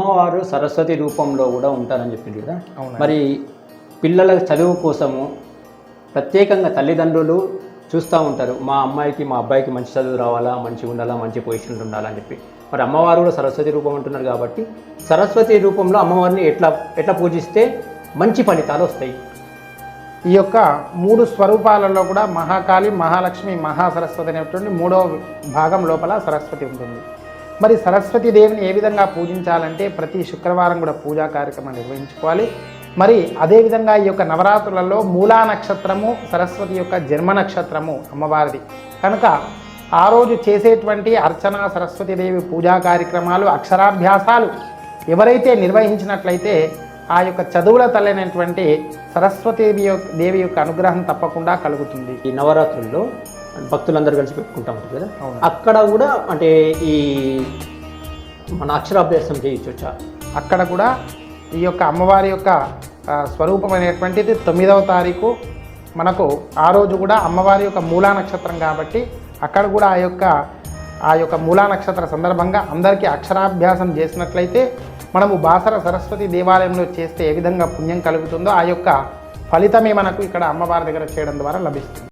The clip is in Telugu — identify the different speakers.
Speaker 1: అమ్మవారు సరస్వతి రూపంలో కూడా ఉంటారని చెప్పింది కదా. మరి పిల్లల చదువు కోసము ప్రత్యేకంగా తల్లిదండ్రులు చూస్తూ ఉంటారు మా అమ్మాయికి మా అబ్బాయికి మంచి చదువు రావాలా మంచిగా ఉండాలా మంచి పొజిషన్లో ఉండాలని చెప్పి. మరి అమ్మవారు కూడా సరస్వతి రూపం అంటున్నారు కాబట్టి సరస్వతి రూపంలో అమ్మవారిని ఎట్లా ఎట్లా పూజిస్తే మంచి ఫలితాలు వస్తాయి?
Speaker 2: ఈ యొక్క మూడు స్వరూపాలలో కూడా మహాకాళి మహాలక్ష్మి మహాసరస్వతి అనేటువంటి మూడో భాగం లోపల సరస్వతి ఉంటుంది. మరి సరస్వతి దేవిని ఏ విధంగా పూజించాలంటే ప్రతి శుక్రవారం కూడా పూజా కార్యక్రమం నిర్వహించుకోవాలి. మరి అదేవిధంగా ఈ యొక్క నవరాత్రులలో మూలా నక్షత్రము సరస్వతి యొక్క జన్మ నక్షత్రము అమ్మవారిది. కనుక ఆ రోజు చేసేటువంటి అర్చన సరస్వతి దేవి పూజా కార్యక్రమాలు అక్షరాభ్యాసాలు ఎవరైతే నిర్వహించినట్లయితే ఆ యొక్క చదువుల తల్లైనటువంటి సరస్వతి యొక్క దేవి యొక్క అనుగ్రహం తప్పకుండా కలుగుతుంది.
Speaker 1: ఈ నవరాత్రుల్లో భక్తులందరూ కలిసి పెట్టుకుంటా ఉంటారు కదా. అక్కడ కూడా అంటే ఈ మన అక్షరాభ్యాసం చేయించవచ్చా
Speaker 2: అక్కడ కూడా ఈ యొక్క అమ్మవారి యొక్క ఆ, స్వరూపం అనేటువంటిది తొమ్మిదవ తారీఖు. మనకు ఆ రోజు కూడా అమ్మవారి యొక్క మూలా నక్షత్రం కాబట్టి అక్కడ కూడా ఆ యొక్క ఆ యొక్క మూలా నక్షత్ర సందర్భంగా అందరికీ అక్షరాభ్యాసం చేసినట్లయితే మనము బాసర సరస్వతి దేవాలయంలో చేస్తే ఏ విధంగా పుణ్యం కలుగుతుందో ఆ యొక్క ఫలితమే మనకు ఇక్కడ అమ్మవారి దగ్గర చేయడం ద్వారా లభిస్తుంది.